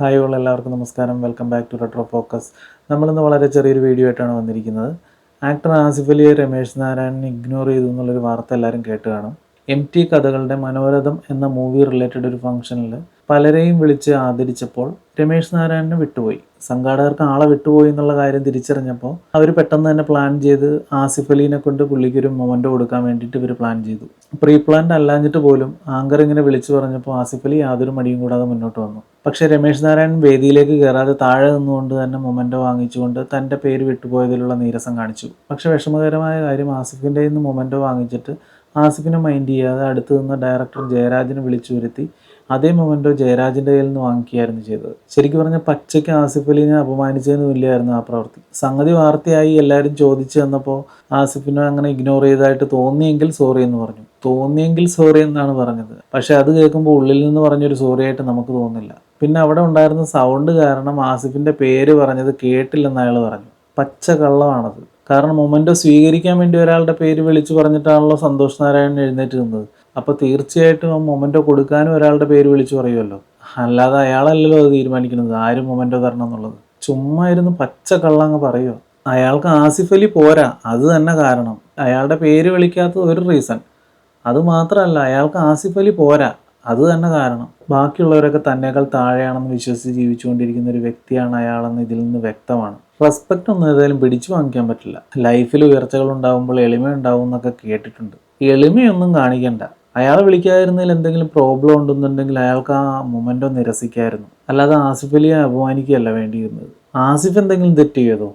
Hi all എല്ലാവർക്കും നമസ്കാരം. Welcome back to retro focus നമ്മളിന്ന് വളരെ ചെറിയൊരു വീഡിയോ ആയിട്ടാണ് വന്നിരിക്കുന്നത്. ആക്ടർ ആസിഫ് അലിയെ രമേശ് നാരായണൻ ഇഗ്നോർ ചെയ്തു എന്നുള്ളൊരു വാർത്ത എല്ലാവരും കേട്ട് കാണും. എം ടി കഥകളുടെ മനോരഥം എന്ന മൂവി റിലേറ്റഡ് ഒരു ഫംഗ്ഷനിൽ പലരെയും വിളിച്ച് ആദരിച്ചപ്പോൾ രമേശ് നാരായണന് വിട്ടുപോയി. സംഘാടകർക്ക് ആളെ വിട്ടുപോയി എന്നുള്ള കാര്യം തിരിച്ചറിഞ്ഞപ്പോൾ അവർ പെട്ടെന്ന് തന്നെ പ്ലാൻ ചെയ്ത് ആസിഫ് അലീനെ കൊണ്ട് പുള്ളിക്ക് ഒരു മൊമെന്റ് കൊടുക്കാൻ വേണ്ടിയിട്ട് ഇവർ പ്ലാൻ ചെയ്തു. പ്രീ പ്ലാൻഡ് അല്ലാഞ്ഞിട്ട് പോലും ആങ്കർ ഇങ്ങനെ വിളിച്ചു പറഞ്ഞപ്പോൾ ആസിഫ് അലി യാതൊരു മടിയും കൂടാതെ മുന്നോട്ട് വന്നു. പക്ഷേ രമേശ് നാരായണൻ വേദിയിലേക്ക് കയറാതെ താഴെ നിന്നുകൊണ്ട് തന്നെ മൊമെന്റോ വാങ്ങിച്ചുകൊണ്ട് തന്റെ പേര് വിട്ടുപോയതിലുള്ള നീരസം കാണിച്ചു. പക്ഷേ വിഷമകരമായ കാര്യം ആസിഫിന്റെ നിന്ന് മൊമെന്റോ വാങ്ങിച്ചിട്ട് ആസിഫിനെ മൈൻഡ് ചെയ്യാതെ അടുത്ത് നിന്ന് ഡയറക്ടർ ജയരാജിനെ വിളിച്ചു വരുത്തി അതേ മൊമെന്റോ ജയരാജിന്റെ കയ്യിൽ നിന്ന് വാങ്ങിക്കുകയായിരുന്നു ചെയ്തത്. ശരിക്കും പറഞ്ഞാൽ പച്ചയ്ക്ക് ആസിഫ് അലിനെ അപമാനിച്ചതിന് ആ പ്രവൃത്തി. സംഗതി വാർത്തയായി എല്ലാവരും ചോദിച്ചു വന്നപ്പോൾ ആസിഫിനെ അങ്ങനെ ഇഗ്നോർ ചെയ്തതായിട്ട് തോന്നിയെങ്കിൽ സോറി എന്ന് പറഞ്ഞു. തോന്നിയെങ്കിൽ സോറി എന്നാണ് പറഞ്ഞത്. പക്ഷേ അത് കേൾക്കുമ്പോൾ ഉള്ളിൽ നിന്ന് പറഞ്ഞൊരു സോറി ആയിട്ട് നമുക്ക് തോന്നില്ല. പിന്നെ അവിടെ ഉണ്ടായിരുന്ന സൗണ്ട് കാരണം ആസിഫിന്റെ പേര് പറഞ്ഞത് കേട്ടില്ലെന്ന് അയാൾ പറഞ്ഞു. പച്ച കള്ളമാണത് കാരണം മൊമെന്റോ സ്വീകരിക്കാൻ വേണ്ടി ഒരാളുടെ പേര് വിളിച്ചു പറഞ്ഞിട്ടാണല്ലോ സന്തോഷ് നാരായണൻ എഴുന്നേറ്റ് നിന്നത് അപ്പോൾ തീർച്ചയായിട്ടും ആ മൊമെന്റോ കൊടുക്കാനും ഒരാളുടെ പേര് വിളിച്ചു പറയുമല്ലോ. അല്ലാതെ അയാളല്ലല്ലോ അത് തീരുമാനിക്കുന്നത്. ആരും മൊമെന്റോ തരണം എന്നുള്ളത്. ചുമ്മാ ഇരുന്ന് പച്ച കള്ളങ്ങ് പറയുമോ അയാൾക്ക് ആസിഫ് അലി പോരാ. അത് തന്നെ കാരണം. അയാളുടെ പേര് വിളിക്കാത്തത് ഒരു റീസൺ. അത് മാത്രമല്ല അയാൾക്ക് ആസിഫ് അലി പോരാ. അത് തന്നെ കാരണം. ബാക്കിയുള്ളവരൊക്കെ തന്നേക്കാൾ താഴെയാണെന്ന് വിശ്വസിച്ച് ജീവിച്ചുകൊണ്ടിരിക്കുന്ന ഒരു വ്യക്തിയാണ് അയാളെന്ന് ഇതിൽ നിന്ന് വ്യക്തമാണ്. റെസ്പെക്റ്റ് ഒന്നും ഏതായാലും പിടിച്ചു വാങ്ങിക്കാൻ പറ്റില്ല. ലൈഫിൽ ഉയർച്ചകൾ ഉണ്ടാകുമ്പോൾ എളിമ ഉണ്ടാവും എന്നൊക്കെ കേട്ടിട്ടുണ്ട്. എളിമയൊന്നും കാണിക്കണ്ട. അയാളെ വിളിക്കാതിരുന്നതിൽ എന്തെങ്കിലും പ്രോബ്ലം ഉണ്ടെന്നുണ്ടെങ്കിൽ അയാൾക്ക് ആ മൊമെന്റോ നിരസിക്കായിരുന്നു. അല്ലാതെ ആസിഫ് അലിയെ അപമാനിക്കുകയല്ല വേണ്ടിയിരുന്നത്. ആസിഫ് എന്തെങ്കിലും തെറ്റ് ചെയ്തോ?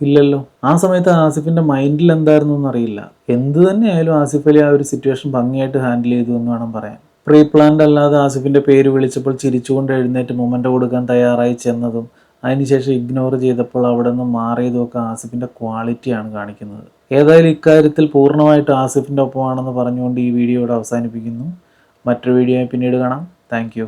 ഇല്ലല്ലോ. ആ സമയത്ത് ആസിഫിന്റെ മൈൻഡിൽ എന്തായിരുന്നു എന്നറിയില്ല. എന്ത് തന്നെയായാലും ആസിഫ് അലി ആ ഒരു സിറ്റുവേഷൻ ഭംഗിയായിട്ട് ഹാൻഡിൽ ചെയ്തു എന്ന് വേണം പറയാൻ. പ്രീ പ്ലാൻഡ് അല്ലാതെ ആസിഫിന്റെ പേര് വിളിച്ചപ്പോൾ ചിരിച്ചുകൊണ്ട് എഴുന്നേറ്റ് മൊമെന്റ് കൊടുക്കാൻ തയ്യാറായി ചെന്നതും അതിനുശേഷം ഇഗ്നോർ ചെയ്തപ്പോൾ അവിടെ നിന്ന് മാറിയതുമൊക്കെ ആസിഫിന്റെ ക്വാളിറ്റിയാണ് കാണിക്കുന്നത്. ഏതായാലും ഇക്കാര്യത്തിൽ പൂർണമായിട്ട് ആസിഫിന്റെ ഒപ്പമാണെന്ന് പറഞ്ഞുകൊണ്ട് ഈ വീഡിയോ ഇവിടെ അവസാനിപ്പിക്കുന്നു. മറ്റൊരു വീഡിയോ പിന്നീട് കാണാം. താങ്ക്